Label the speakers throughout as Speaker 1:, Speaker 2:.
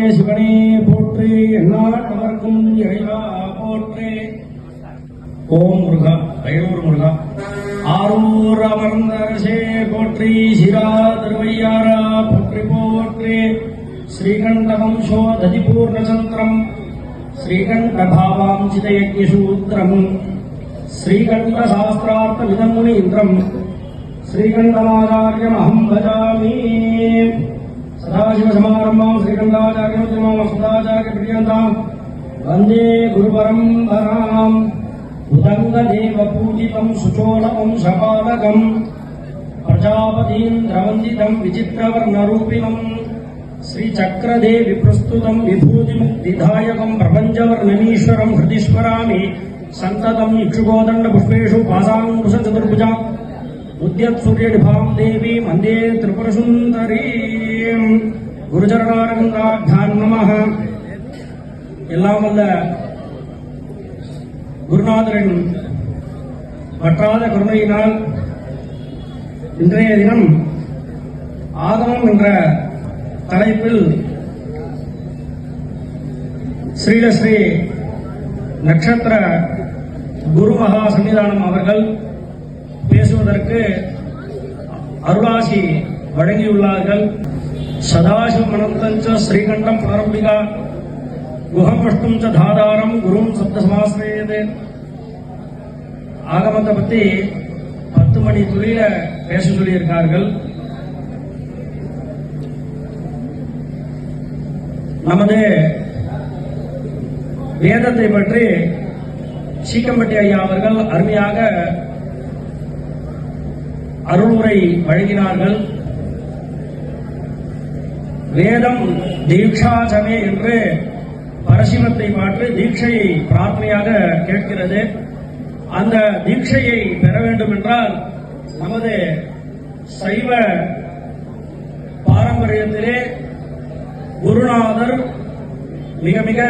Speaker 1: எம்மானே சிவனே போற்றி எல்லாருக்கும் இறைவா போற்றி. ஓம் முருகா ஐநூறு முருகா. ஆரூர் அமர்ந்த அரசே போற்றி சிரா திருவையாரா போற்றி போற்றி. ஸ்ரீகண்டவம்சோ அகம் பஜாமி సదాశివసమారంభం శ్రీకందాచార్యోద్యమం వసుదాచార్య ప్రియంతాం వందే గురు పరంపరాం ఉదంగదేవ పూజితం సుచోళం శపాలకం ప్రజాపతిం ద్రవందితం విచిత్రవర్ణరూపిణం. శ్రీచక్రదేవి ప్రస్తుతం విభూతిముక్తిదాయకం ప్రపంచవర్ణనీశ్వరం హృదిస్మరామి సంతతం ఇక్షుగోదండ పుష్పేషు పాసాంకుశ చతుర్భుజాం उद्यत्सूर्यनिभाम् देवी मन्दे त्रिपुरसुन्दरीम् குருச்சரணாரகந்தாபியான் நமः எல்லாம் வல்ல குருநாதரின் வற்றாத கருணையினால் இன்றைய தினம் ஆகமம் என்ற தலைப்பில் ஸ்ரீலஸ்ரீ நட்சத்திர குரு மகா சன்னிதானம் அவர்கள் பேசுவதற்கு அருளாசி வழங்கியுள்ளார்கள். சதாசிவம் மனந்தஞ்ச ஸ்ரீகண்டம் புனரம்பிகா குஹம் விஷ்ணும் ச தாதாரம் குரும் சப்தசமாசிரியது ஆகமத்தை பத்தி பத்து மணி துளியில பேச சொல்லியிருக்கார்கள். நமது வேதத்தை பற்றி சீக்கம்பட்டி ஐயா அவர்கள் அருமையாக அருள்முறை வழங்கினார்கள். வேதம் தீட்சாசமே என்று பரசிவத்தை மாற்றி தீட்சையை பிரார்த்தனையாக கேட்கிறது. அந்த தீட்சையை பெற வேண்டும் என்றால் நமது சைவ பாரம்பரியத்திலே குருநாதர் மிக மிக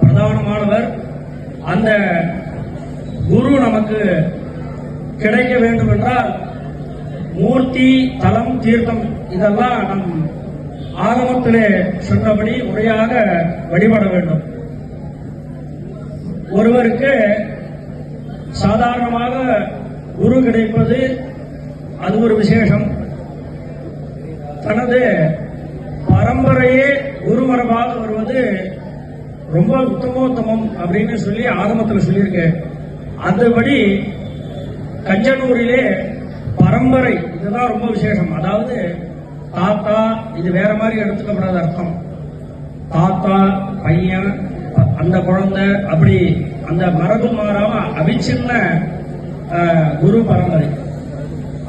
Speaker 1: பிரதானமானவர். அந்த குரு நமக்கு கிடைக்க வேண்டும் என்றால் மூர்த்தி தலம் தீர்த்தம் இதெல்லாம் நம் ஆகமத்திலே சொன்னபடி முறையாக வழிபட வேண்டும். ஒருவருக்கு சாதாரணமாக குரு கிடைப்பது அது ஒரு விசேஷம். தனது பரம்பரையே குருமரபாக வருவது ரொம்ப உத்தமோத்தமம் அப்படின்னு சொல்லி ஆகமத்தில் சொல்லியிருக்கேன். அந்தபடி கஞ்சனூரிலே பரம்பரை இதுதான் ரொம்ப விசேஷம். அதாவது தாத்தா இது வேற மாதிரி எடுத்துக்கப்படாத அர்த்தம். தாத்தா பையன் அந்த குழந்தை அப்படி அந்த மரபு மாறாம அபிச்சின்ன குரு பரம்பரை.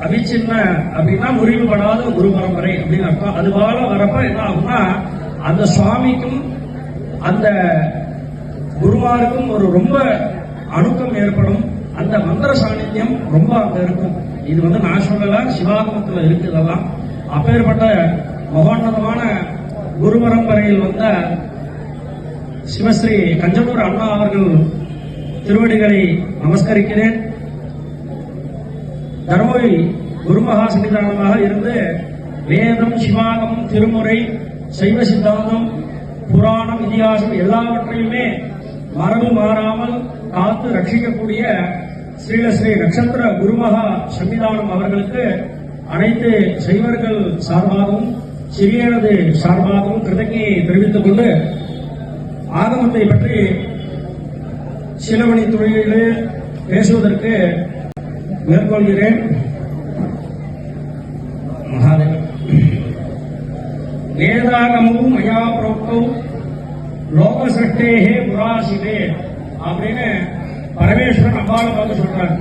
Speaker 1: அபிச்சின்ன அப்படின்னா முறிவுபடாத குரு பரம்பரை அப்படின்னு அர்த்தம். அது போல வரப்ப என்ன ஆகும்னா அந்த சுவாமிக்கும் அந்த குருமாருக்கும் ஒரு ரொம்ப அணுக்கம் ஏற்படும். அந்த மந்திர சாநித்தியம் ரொம்ப அங்க இருக்கும். இது வந்து நான் சொல்லல சிவாகமத்தில் இருக்குதெல்லாம் அப்பேற்பட்ட மகோன்னதமான குரு பரம்பரையில் வந்த சிவஸ்ரீ கஞ்சனூர் அண்ணா அவர்கள் திருவடிகளை நமஸ்கரிக்கிறேன். தர்மபுரி குருமகா சன்னிதானமாக இருந்து வேதம் சிவாகமம் திருமுறை சைவ சித்தாந்தம் புராணம் இதிகாசம் எல்லாவற்றையுமே மரபு மாறாமல் காத்து ரட்சிக்கக்கூடிய ஸ்ரீலஸ்ரீ நட்சத்திர குருமகா சம்மிதானம் அவர்களுக்கு அனைத்து சைவர்கள் சார்பாகவும் சிறியனது சார்பாகவும் கிருதಜ್ಞையை தெரிவித்துக் கொண்டு ஆகமத்தை பற்றி சிலவணி துறையிலே பேசுவதற்கு மேற்கொள்கிறேன். மகாதேவன். வேதாகமும் மயா புரோக்தம் லோக சட்டேகே புராசிதே அப்படின்னு பரமேஸ்வரன் அம்பாவை பார்த்து சொல்றாங்க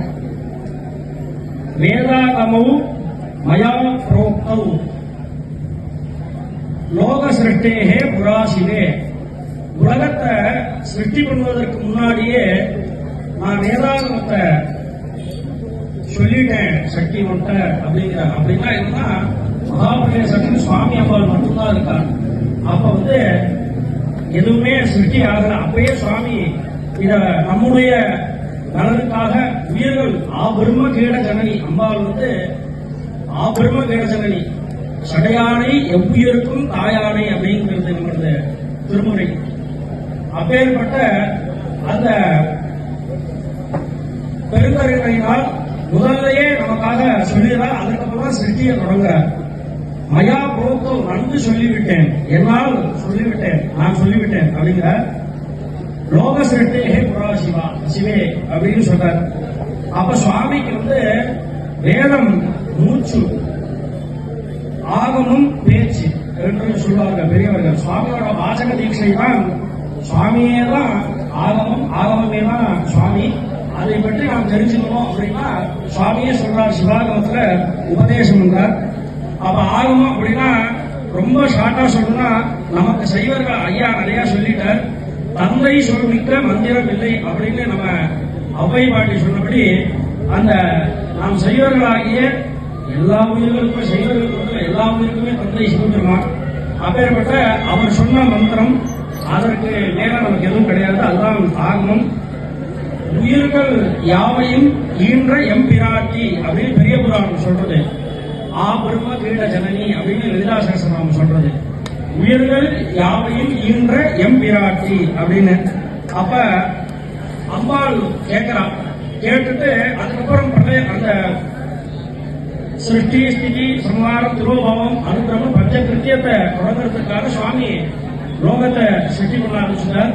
Speaker 1: வேதாகமும் மயா புரோக்தம் லோக சிருஷ்டேகே புராசிவே. உலகத்தை சிருஷ்டி பண்ணுவதற்கு முன்னாடியே நான் வேதாகமத்தை சொல்லிட்டேன் சக்தி உன்ட்ட அப்படிங்கிறாங்க அப்படின்னா என்னன்னா மகாபலிய சுவாமி அம்பாள் மட்டும்தான் இருக்காங்க. அப்ப வந்து எதுவுமே சிருஷ்டி ஆகல. அப்பயே சுவாமி இத நம்முடைய நலனுக்காக உயிர்கள் ஆபெரும கீட ஜனனி அம்பாள் வந்து ஆபெரும கேட ஜனனி சடையானை எவ்வுயிருக்கும் தாயானை அப்படிங்கிறது நம்மளது அப்பேற்பட்ட அந்த பெருங்கருணையினால் முதல்லையே நமக்காக சொல்லிடுறார் அதுக்கப்புறம் சிருஷ்டியை தொடங்குறார். மயா புரோக்தோ நன்கு சொல்லிவிட்டேன். என்னால் சொல்லிவிட்டேன். நான் சொல்லிவிட்டேன் அப்படிங்கிற லோக சிரட்டேகே புரா சிவா சிவே அப்படின்னு சொல்றார். அப்ப சுவாமிக்கு வந்து வேதம் மூச்சு ஆகமும் பேச்சு என்று சொல்வார்கள் பெரியவர்கள். சுவாமியோட வாசக தீட்சை தான் சுவாமியே தான் ஆகமம் ஆகமமே தான் சுவாமி. அதை பற்றி நாம் தெரிஞ்சுக்கணும் அப்படின்னா சுவாமியே சொல்றார் சிவாகமத்துல உபதேசம் என்றார். அப்ப ஆகமம் அப்படின்னா ரொம்ப ஷார்ட்டா சொல்லணும்னா நமக்கு செய்வர்கள் ஐயா நிறைய சொல்லிட்டார். தந்தை சொல்மிக்க மந்திரம் இல்லை அப்படின்னு நம்ம அவ்வை பாட்டி சொன்னபடி அந்த நாம் செய்வர்களாகிய எல்லா உயிர்களுக்கும் செய்வர்களுக்கு எல்லா உயிருக்குமே தந்தை சிவபெருமான் அப்பேற்பட்ட அவர் சொன்ன மந்திரம் அதற்கு நேரம் நமக்கு எதுவும் கிடையாது அதுதான் ஆகணும் உயிர்கள் யாவையும் ஈன்ற எம்பிராட்டி அப்படின்னு பெரிய புராணம் சொல்றது. ஆ பிரம்ம கிரீட ஜனனி அப்படின்னு லலிதா சொல்றது. உயிர்கள் யாவையும் ஈன்ற எம்பிராட்சி அப்படின்னு. அப்ப அம்பாள் கேட்கிறான் கேட்டுட்டு அதுக்கப்புறம் பிரளய அந்த சிருஷ்டி ஸ்திதி சம்ஹாரம் திருவபாவம் அனுகிரகம் பஞ்ச கிருத்தியத்தை தொடங்குறதுக்காக சுவாமி லோகத்தை சிருஷ்டி பண்ண ஆரம்பிச்சுட்டார்.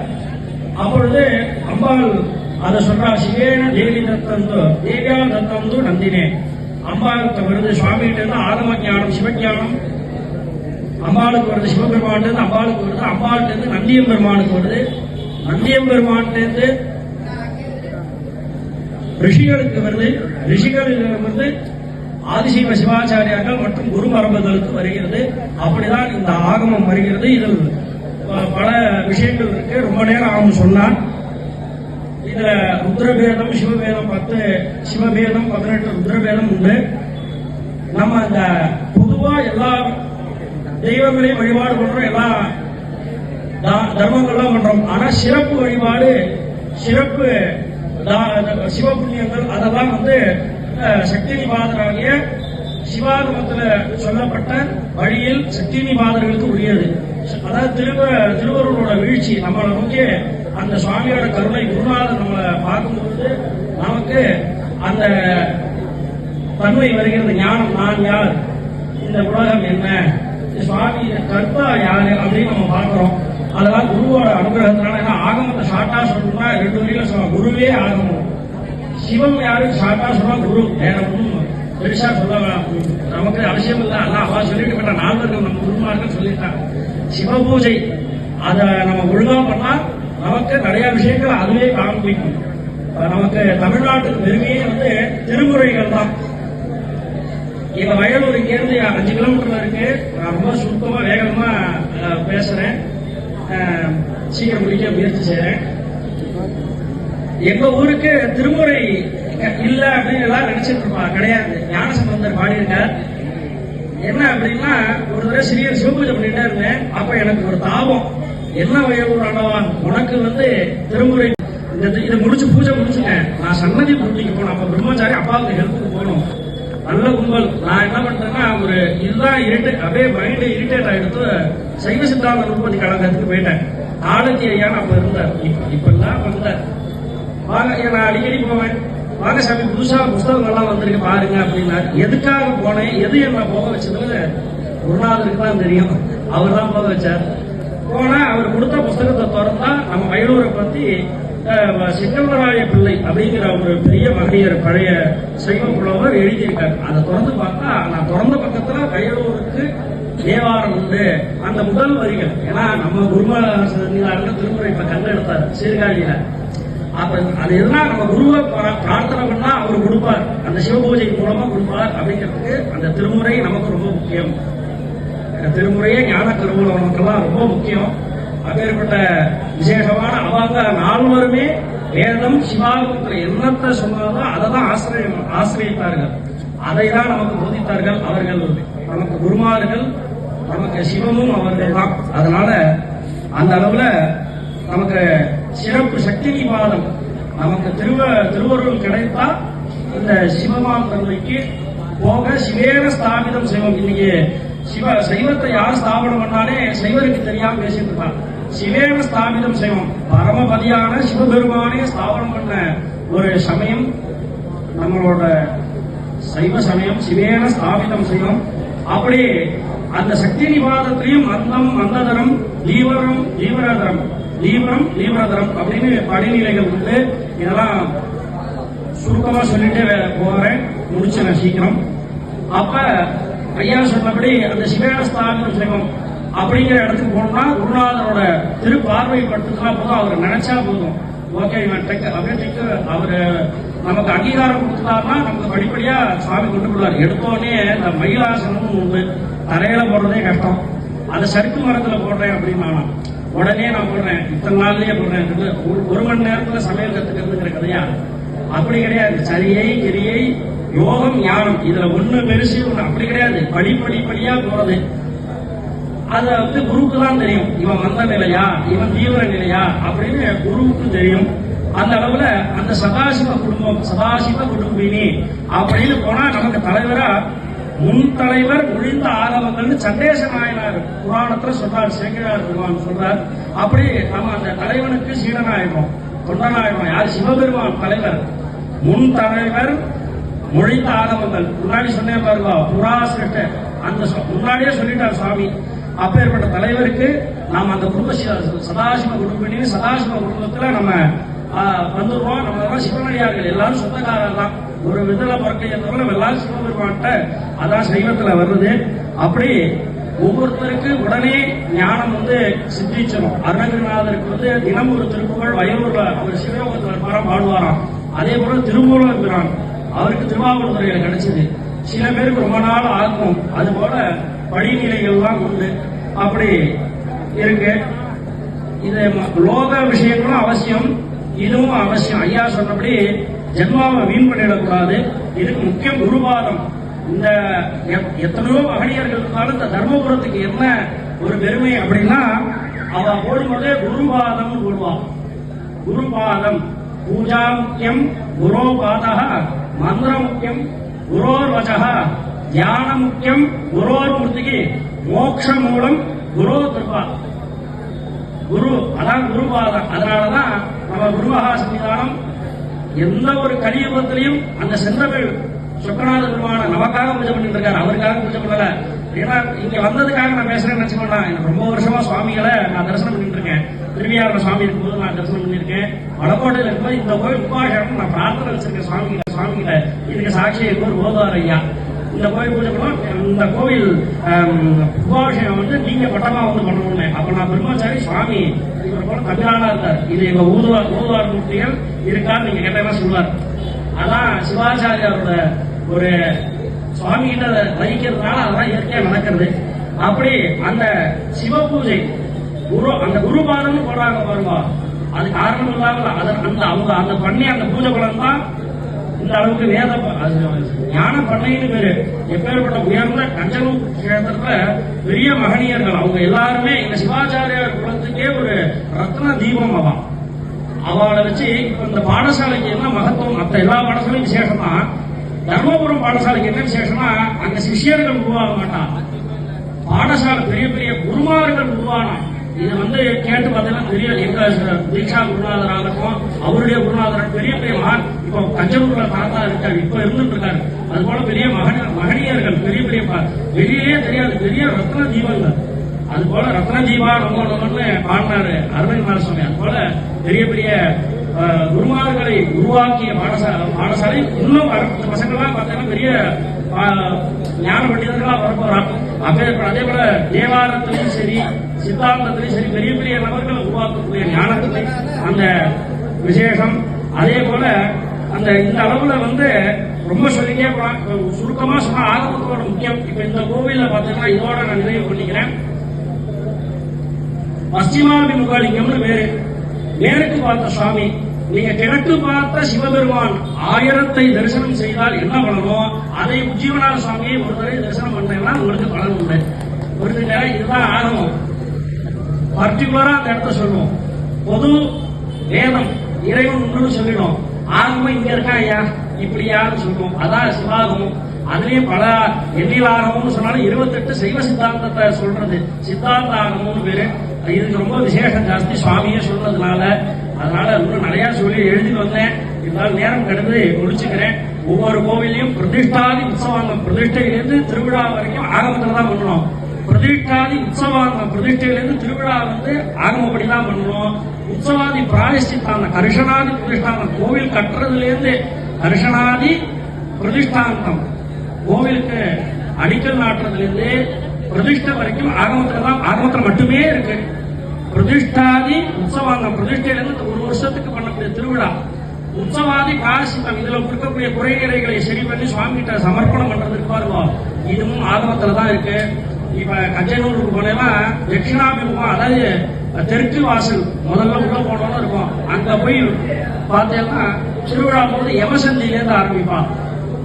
Speaker 1: அப்பொழுது அம்பாள் அதை சொல்றா சிவேன தேவி தத்தந்து தேவியா தத்தந்து நந்தினே. அம்பாளுக்கு வருது சுவாமிகிட்ட இருந்து ஆரம்ப ஞானம் சிவஞானம் அம்பாளுக்கு வருது சிவபெருமான்ட்டு இருந்து அம்பாளுக்கு வருது அம்பாள்கிட்ட இருந்து நந்தியம் பெருமானுக்கு வருது நந்தியம் பெருமான்ட்டு ரிஷிகளுக்கு வருது. ரிஷிகளிலிருந்து ஆதிசைவ சிவாச்சாரியார்கள் மற்றும் குரு மரபுகளுக்கு வருகிறது. அப்படிதான் இந்த ஆகமம் வருகிறது. இதில் பல விஷயங்கள் இருக்கு. ரொம்ப நேரம் ஆகும் சொன்னான் இதுல ருத்ரபேதம் சிவபேதம் பத்து சிவபேதம் பதினெட்டு ருத்ரபேதம் உண்டு. நம்ம இந்த பொதுவா எல்லா தெய்வங்களை வழிபாடு பண்றோம் எல்லா தர்மங்கள்லாம் பண்றோம். ஆனா சிறப்பு வழிபாடு சிறப்பு தா- சிவபுண்ணியங்கள் அதெல்லாம் வந்து அஹ், சக்தி நிபாதராகிய சொல்லப்பட்ட வழியில் சக்தி நிபாதர்களுக்கு உரியது. அதாவது திருவ திருவருளோட வீழ்ச்சி நம்மளை நோக்கி அந்த சுவாமியோட கருணை குருநாதர் நம்மளை பார்க்கும்போது நமக்கு அந்த தன்மை வருகிறது. ஞானம் நான் யார்? இந்த உலகம் என்ன? இந்த கர்த்தா யாரு அப்படின்னு நம்ம பார்க்கிறோம். அதெல்லாம் குருவோட அனுகிரகத்தினால ஏன்னா ஆகமத்தை ஷார்ட்டா சொல்லணும்னா ரெண்டு வரையில சொல்லுவாங்க குருவே ஆகமம். சிவம் யாரு? ஷார்ட்டா சொன்னா குரு. வேற ஒன்றும் பெருசா சொல்ல நமக்கு அவசியம் இல்லை. அல்ல அவா சொல்லிட்டு போட்டா நால்வர்கள் நம்ம குருமார்கள் சொல்லிட்டாங்க. சிவ பூஜை அதை நம்ம ஒழுங்கா பண்ணா நமக்கு நிறைய விஷயங்கள் அதுவே காண அஹ் நமக்கு தமிழ்நாட்டுக்கு பெருமையே வந்து திருமுறைகள் தான் எங்க வயலூர் இங்கேருந்து அஞ்சு கிலோமீட்டர்ல இருக்கு. நான் ரொம்ப சுருக்கமா வேகமா பேசுறேன். சீக்கிரம் முடிக்க முயற்சி செய்யறேன் எங்க ஊருக்கு திருமுறை இல்ல அப்படின்னு எல்லாம் நினைச்சிட்டு இருப்பாங்க. கிடையாது. ஞானசம்பந்தர் பாடியிருக்கார். என்ன அப்படின்னா ஒரு தடவை சிறிய சிவபூஜை பண்ணிட்டே இருந்தேன். அப்ப எனக்கு ஒரு தாபம். என்ன வயலூர் ஆனவான் உனக்கு வந்து திருமுறை இந்த இதை முடிச்சு பூஜை முடிச்சுட்டேன். நான் சன்னதி பூஜைக்கு போனேன். அப்ப பிரம்மச்சாரி அப்பாவுக்கு ஹெல்ப்புக்கு போகணும். நல்ல கும்பல். நான் என்ன பண்ணிட்டேன்னா ஒரு இதுதான் இரிட்டேட் அப்படியே மைண்டு இரிட்டேட் ஆயிடுத்து சைவ சித்தாந்த உற்பத்தி கழகத்துக்கு போயிட்டேன். ஆளுக்கு ஐயா அப்ப இருந்தார். இப்ப இப்பெல்லாம் வந்தார் வாங்க நான் அடிக்கடி போவேன். வாங்க சாமி புதுசா புஸ்தகங்கள்லாம் வந்திருக்கு பாருங்க அப்படின்னா எதுக்காக போனேன் எது என்ன போக வச்சதுன்னு குருநாதருக்கு தான் தெரியும். அவர் தான் போக வச்சார். போனா அவர் கொடுத்த புஸ்தகத்தை திறந்தா நம்ம வயலூரை பத்தி சித்தம்பராய பிள்ளை அப்படிங்கிற ஒரு பெரிய மகளிர் பழைய சைவ புலவர் எழுதியிருக்காரு. அதை திறந்து பார்த்தா நான் திறந்த பக்கத்துல வயலூருக்கு தேவாரம் உண்டு. அந்த முதல் வரிகள். ஏன்னா நம்ம குருமலாங்க திருமுறை இப்ப கண்டு எடுத்தார் சீர்காழியில. அப்ப அது எதுனா நம்ம குருவை பிரார்த்தனை பண்ணா அவர் கொடுப்பார். அந்த சிவபூஜை மூலமா கொடுப்பார் அப்படிங்கிறதுக்கு அந்த திருமுறை நமக்கு ரொம்ப முக்கியம். திருமுறையே ஞான கருவூலம் நமக்கெல்லாம் ரொம்ப முக்கியம். அப்பேற்பட்ட விசேஷமான அவங்க நால்வருமே வேதம் சிவாகமத்தில் என்னத்தை சொன்னாலும் அதை தான் ஆசிரியம் ஆசிரியத்தார்கள். அதை தான் நமக்கு போதித்தார்கள் அவர்கள். நமக்கு குருமார்கள் நமக்கு சிவமும் அவர்கள் தான் அதனால அந்த அளவுல நமக்கு சிறப்பு சக்தி நிவாதம் நமக்கு திருவ திருவருள் கிடைத்தா இந்த சிவமாம் தன்மைக்கு போக சிவேன ஸ்தாபிதம் சிவம் இன்னைக்கு சிவ சைவத்தை யார் ஸ்தாபனம் பண்ணாலே சைவருக்கு தெரியாம பேசிட்டு இருப்பாங்க. சிவேன ஸ்தாபிதம் செய்வோம். பரமபதியான சிவபெருமானே ஸ்தாபனம் பண்ண ஒரு சமயம் நம்மளோட சைவ சமயம் சிவேன ஸ்தாபிதம் செய்யும் அப்படி அந்த சக்தி நிவாதத்திலையும் மந்தம் மந்ததரம் லீவரம் லீவரதரம் லீவரம் லீவரதரம் அப்படின்னு படிநிலைகள் வந்து இதெல்லாம் சுருக்கமா சொல்லிட்டு போறேன். முடிச்சேன் சீக்கிரம். அப்ப ஐயா சொன்னபடி அந்த சிவேன ஸ்தாபிதம் செய்வோம். அப்படிங்கிற இடத்துக்கு போனோம்னா குருநாதரோட திருப்பார்வை படுத்துனா போதும். அவர் நினைச்சா போதும். ஓகே இவன் அப்படியே நமக்கு அங்கீகாரம் கொடுத்தாருன்னா நமக்கு படிப்படியா சாமி கொண்டு போடுவார் எடுத்தோடனே இந்த மயிலாசனம் உண்டு தரையில போடுறதே கஷ்டம். அதை சறுக்கு மரத்துல போடுறேன் அப்படின்னு உடனே நான் போடுறேன். இத்தனை நாள்லயே போடுறேன். ஒரு- ஒரு மணி நேரத்துல சமையல் கத்துக்கிறதுங்கிற கதையா? அப்படி கிடையாது. சரியை கிரியை யோகம் ஞானம். இதுல ஒண்ணு பெருசு ஒண்ணு அப்படி கிடையாது. படி படியா போறது. அது வந்து குருவுக்கு தான் தெரியும். இவன் மந்த நிலையா? இவன் தீவிர நிலையா? அப்படின்னு குருவுக்கு தெரியும். அந்த அளவுல அந்த சதாசிவ குடும்பம் சதாசிவ குடும்பினி அப்படின்னு போனா நமக்கு தலைவரா முன் தலைவர் முழிந்த ஆகமங்கள்னு சண்டேச நாயனார் புராணத்துல சொல்றார் சேகரார் பெருமான் சொல்றார். அப்படி நம்ம அந்த தலைவனுக்கு சீடனாயிடும் தொண்டனாயிடும் யார்? சிவபெருமான் தலைவர். முன் தலைவர் மொழிந்த ஆகமங்கள் முன்னாடி சொன்னேன் பாருங்க புராசிட்ட அந்த முன்னாடியே சொல்லிட்டார் சுவாமி. அப்பேற்பட்ட தலைவருக்கு நாம் அந்த குடும்ப சதாசிவ குடும்பினி சதாசிவ குடும்பத்துல நம்ம வந்துடுவோம் நம்ம எல்லாம் சிவனடியார்கள். எல்லாரும் சொந்தக்காரர் தான் ஒரு விதல பறக்கையை தவிர எல்லாரும் சிவபெருமான்ட்ட அதான் சைவத்துல வருது. அப்படி ஒவ்வொருத்தருக்கு உடனே ஞானம் வந்து சித்திச்சிடும் அருணகிரிநாதருக்கு வந்து தினம் ஒரு திருப்புகழ் வயலூர்ல அவர் சிவயோகத்தில் இருப்பாராம் பாடுவாராம். அதே போல திருமூலம் இருக்கிறான் அவருக்கு திருவாவூர்துறையில கிடைச்சது. சில பேருக்கு ரொம்ப நாள் ஆகும். அது போல படிநிலைகள்லாம் உண்டு. அப்படி இருக்கு இது ம- லோக விஷயங்களும் அவசியம் இதுவும் அவசியம். ஐயா சொன்னபடி ஜென்மாவை வீண் பண்ணிடக்கூடாது. இதுக்கு முக்கியம் குருவாதம். இந்த எத்- எத்தனையோ மகனியர்கள் இருந்தாலும் இந்த தர்மபுரத்துக்கு என்ன ஒரு பெருமை அப்படின்னா அவ போடும்போது குருவாதம் போடுவான் குருபாதம். பூஜா முக்கியம் குரோபாத மந்திர முக்கியம் குரோர்வஜா தியான முக்கியம் குரோர்மூர்த்திக்கு மோட்ச மூலம் குரு திருப்பா குரு அதான் குருபாதம். அதனாலதான் நம்ம குருமகா சன்னிதானம் எந்த ஒரு கலியுகத்திலையும் அந்த சென்றவர்கள் சொக்கநாத பெருமான நமக்காக பூஜை பண்ணிட்டு இருக்காரு அவருக்காக பூஜை பண்ணல. ஏன்னா இங்க வந்ததுக்காக நான் பேசுறேன்னு நினைச்சுக்கோண்ணா எனக்கு ரொம்ப வருஷமா சுவாமிகளை நான் தரிசனம் பண்ணிட்டு இருக்கேன் திருவியாளர் சுவாமி இருக்கும்போது நான் தரிசனம் பண்ணியிருக்கேன். வடகோட்டையில் இருக்கும்போது இந்த கோயில் உபாசனம் நான் பிரார்த்தனை வச்சிருக்கேன் சுவாமிகளை சுவாமிகளை இதுக்கு சாட்சி ஒரு ஓதுவார் ஐயா. இந்த கோயில் பூஜை பண்ணோம் இந்த கோவில் கும்பாபிஷேகம் வந்து நீங்க பட்டமா வந்து பண்ணணும்னு. அப்ப நான் பிரம்மச்சாரி சுவாமி போல தமிழாளா இருக்கார் இது எங்க ஊதுவார் ஊதுவார் மூர்த்திகள் இருக்கான்னு நீங்க கேட்டா சொல்லுவார். அதான் சிவாச்சாரியாரோட ஒரு சுவாமிகிட்ட வகிக்கிறதுனால அதெல்லாம் இயற்கையா நடக்கிறது. அப்படி அந்த சிவ பூஜை குரு அந்த குருபாதம்னு போடுறாங்க பாருங்க. அது காரணம் இல்லாமல் அதன் அந்த அவங்க அந்த பண்ணி அந்த பூஜை பலன் தான் இந்த அளவுக்கு வேத அது ஞான பண்ணைன்னு பேரு. எப்பேற்பட்ட உயர்ந்த கஞ்சனூர் கஷேத்திரத்துல பெரிய மகனியர்கள். அவங்க எல்லாருமே இந்த சிவாச்சாரியார் குலத்துக்கே ஒரு ரத்ன தீபம் அவன். அவளை வச்சு இப்ப இந்த பாடசாலைக்கு என்ன மகத்துவம்? மற்ற எல்லா பாடசாலையும் விசேஷம்? தான் தர்மபுரம் பாடசாலைக்கு என்ன விசேஷம்னா அங்க சிஷ்யர்கள் உருவாக மாட்டான். பாடசாலை பெரிய பெரிய குருமார்கள் உருவானான். இது வந்து கேட்டு பார்த்தீங்கன்னா தெரியும் எங்க தீட்சா குருநாதராக இருக்கும் அவருடைய குருநாதர் பெரிய பெரிய மகான் இப்போ தஞ்சனூர்ல தாத்தா இருக்காரு இப்ப இருந்துட்டு இருக்காரு அது போல பெரிய மகன் மகனியர்கள் பெரிய பெரிய வெளியே வெளியிலே தெரியாது பெரிய ரத்ன தீபங்கள் அது போல ரத்ன தீபா ரொம்ப நம்மன்னு பாடினாரு அரவிந்த் சுவாமி. அது போல பெரிய பெரிய குருமார்களை உருவாக்கிய பாடசாலை பாடசாலை இன்னும் வர பசங்கள்லாம் பார்த்தீங்கன்னா பெரிய ஞான பண்டிதர்களா வரப்போறாங்க அப்பே அதே போல தேவாரத்திலையும் சரி சித்தாந்தத்திலையும் சரி பெரிய பெரிய நபர்களை உருவாக்கக்கூடிய ஞானத்தை அந்த விசேஷம். அதே போல அந்த இந்த அளவுல வந்து ரொம்ப சொல்லிட்டே சுருக்கமா சொன்னா ஆகமத்தோட முக்கியம். இப்ப இந்த கோவில பாத்தீங்கன்னா இதோட நான் நிறைவு பண்ணிக்கிறேன். பশ্চিமாபிமுகலிங்கம்னு பேரு. மேற்கு பார்த்த சுவாமி நீங்க கிழக்கு பார்த்த சிவபெருமான் ஆயிரத்தை தரிசனம் செய்தால் என்ன பண்ணணும் அதை உஜ்ஜீவநாத சுவாமியை ஒரு தடவை தரிசனம் பண்ணீங்கன்னா உங்களுக்கு பலன் உண்டு. புரிஞ்சுங்க இதுதான் ஆகமம். பர்டிகுலரா அந்த இடத்த சொல்லுவோம். பொது வேதம் இறைவன் ஒன்று சொல்லிடும். ஆகமம் இங்க இருக்கா ஐயா? இப்படியான்னு சொல்லுவோம். அதான் சிவாகமம். அதுலயும் பல எண்ணில் சொன்னாலும் இருபத்தெட்டு சைவ சித்தாந்தத்தை சொல்றது. சித்தாந்த ஆகமம்னு பேரு. இதுக்கு ரொம்ப விசேஷம் ஜாஸ்தி சுவாமியே சொல்றதுனால அதனால இன்னும் நிறைய சொல்லி எழுதி வந்தேன். இருந்தாலும் நேரம் கிடந்து முடிச்சுக்கிறேன். ஒவ்வொரு கோவிலையும் பிரதிஷ்டாதி உற்சவாங்க பிரதிஷ்டையிலிருந்து திருவிழா வரைக்கும் ஆகமத்தில் தான் பண்ணணும் பிரதிஷ்டாதி உற்சவாங்க பிரதிஷ்டையிலிருந்து திருவிழா வந்து ஆகமப்படி தான் பண்ணணும் உற்சவாதி பிராயஷ்டித்தான கரிஷனாதி பிரதிஷ்டான கோவில் கட்டுறதுல இருந்து பிரதிஷ்டாந்தம். கோவிலுக்கு அடிக்கல் நாட்டுறதுல இருந்து பிரதிஷ்டை வரைக்கும் ஆகமத்துல தான் ஆகமத்துல மட்டுமே இருக்கு. பிரதிஷ்டாதி உற்சவம் அந்த பிரதிஷ்டையிலிருந்து இந்த ஒரு வருஷத்துக்கு பண்ணக்கூடிய திருவிழா. உற்சவாதி பாரசித்தம் இதுல இருக்கக்கூடிய குறைநிறைகளை சரி பண்ணி சுவாமி கிட்ட சமர்ப்பணம் பண்றதுக்கு பாருங்க. இதுவும் ஆகமத்துல தான் இருக்கு. இப்ப கஞ்சனூருக்கு போனேன்னா தட்சிணாபிமுகம் அதாவது தெற்கு வாசல் முதல்ல உள்ள போனோம்னு இருக்கும். அங்க போய் பார்த்தேன்னா திருவிழா போது யமசந்தியிலேருந்து ஆரம்பிப்பான்.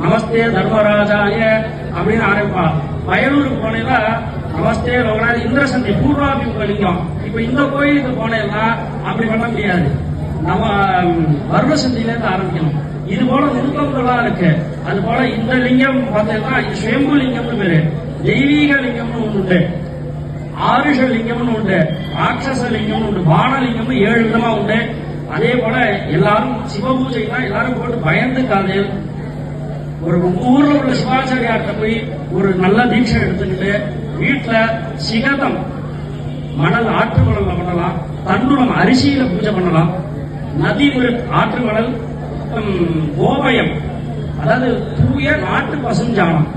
Speaker 1: நமஸ்தே தர்மராஜாய அப்படின்னு ஆரம்பிப்பான். வயலூர் போனேன்னா நமஸ்தே லோகநாத் இந்திரசந்தி பூர்வாபிமுக லிங்கம் இப்ப இந்த கோயிலுக்கு போனேன்னா அப்படி பண்ண முடியாது. நம்ம வருட இருந்து ஆரம்பிக்கணும். இது போல நுணுக்கங்கள்லாம் இருக்கு. அது போல இந்த லிங்கம் பார்த்தீங்கன்னா சுயம்பு லிங்கம்னு பேரு. தெய்வீக லிங்கம்னு ஒண்ணு உண்டு. ஆருஷ லிங்கம்னு உண்டு. ராட்சச லிங்கம்னு உண்டு. பானலிங்கம்னு ஏழு விதமா உண்டு. அதே போல எல்லாரும் சிவ பூஜைனா எல்லாரும் போட்டு பயந்துக்காது ஒரு ஊர்ல உள்ள சிவாச்சாரியார்கிட்ட போய் ஒரு நல்ல தீட்சை எடுத்துக்கிட்டு வீட்டுல சிகதம் மணல் ஆற்று மணல்ல பண்ணலாம். தண்டுலம் அரிசியில பூஜை பண்ணலாம். நதி ஒரு ஆற்று மணல் கோபயம். அதாவது தூய நாட்டு பசுஞ்சாணம்.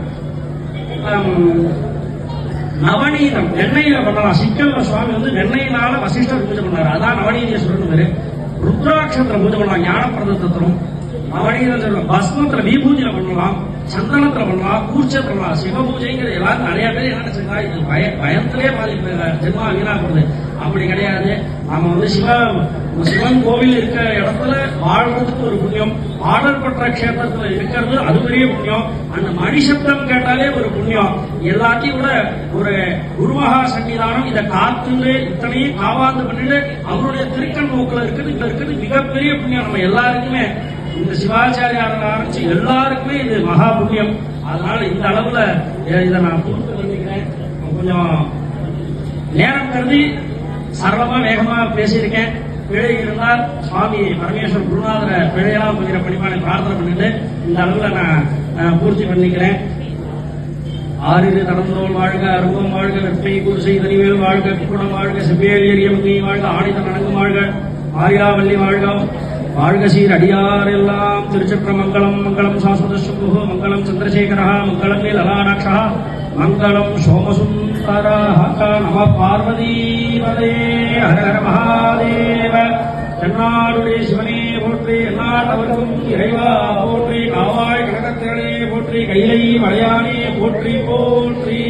Speaker 1: நவநீதம். வெண்ணெயில பண்ணலாம். சிக்கல்ல சுவாமி வந்து வெண்ணெயினால வசிஷ்டர் பூஜை பண்ணாரு. அதான் நவநீதேஸ்வரன் பேரு. ருத்ராட்சத்துல பூஜை பண்ணலாம். ஞானப்பிரதத்திலும் சொல்லுவோம் பஸ்மத்துல விபூதியில பண்ணலாம் சந்தனத்துல பண்ணலாம் கூர்ச்சத்துல பண்ணலாம் சிவ பூஜைங்கிறது எல்லாரும் நிறைய பேர் என்ன நினைச்சுக்கா இது பய பயத்திலே பாதிப்பு ஜென்மா வீணா அப்படி கிடையாது. நம்ம வந்து சிவ சிவன் கோவில் இருக்கிற இடத்துல வாழ்றதுக்கு ஒரு புண்ணியம். பாடல் பெற்ற கஷேத்திரத்துல இருக்கிறது அது பெரிய புண்ணியம். அந்த மணி சப்தம் கேட்டாலே ஒரு புண்ணியம். எல்லாத்தையும் கூட ஒரு குருமகா சன்னிதானம் இதை காத்துண்டு இத்தனையும் காவாந்து பண்ணிட்டு அவருடைய திருக்கண் நோக்கில் இருக்குது. இங்க இருக்குது மிகப்பெரிய புண்ணியம். நம்ம எல்லாருக்குமே இந்த சிவாச்சாரியார் ஆரம்பிச்சு எல்லாருக்குமே இது மகா புண்ணியம். அதனால இந்த அளவுல இதை நான் பூர்த்தி பண்ணிக்கிறேன் கொஞ்சம் நேரம் கருதி சரளமா வேகமா பேசியிருக்கேன். பிழை இருந்தால் சுவாமி பரமேஸ்வரன் குருநாதரை பிழையெல்லாம் போகிற பணிமான பிரார்த்தனை பண்ணிட்டு இந்த அளவுல நான் பூர்த்தி பண்ணிக்கிறேன். ஆறிரு நடந்தோல் வாழ்க அருவம் வாழ்க வெப்பை குருசை தனிவேல் வாழ்க குணம் வாழ்க செவ்வேல் எரியமங்கை வாழ்க ஆணிதன் அணங்கு வாழ்க ஆயிராவல்லி வாழ்க. வாழ்க சீர் அடியார் எல்லாம் திருச்சிற்றமங்கலம் மங்களம் சாஸ்வத சுபு மங்களம் சந்திரசேகரா மங்களம் லலாடாட்சா மங்களம் சோமசுந்தரா நம பார்வதீபதே ஹர ஹர மகாதேவ. தென்னாடுடைய சிவனே போற்றி எந்நாட்டவர்க்கும் இறைவா போற்றி காவாய் கனகத்திரளே போற்றி கைலை மலையானே போற்றி போற்றி.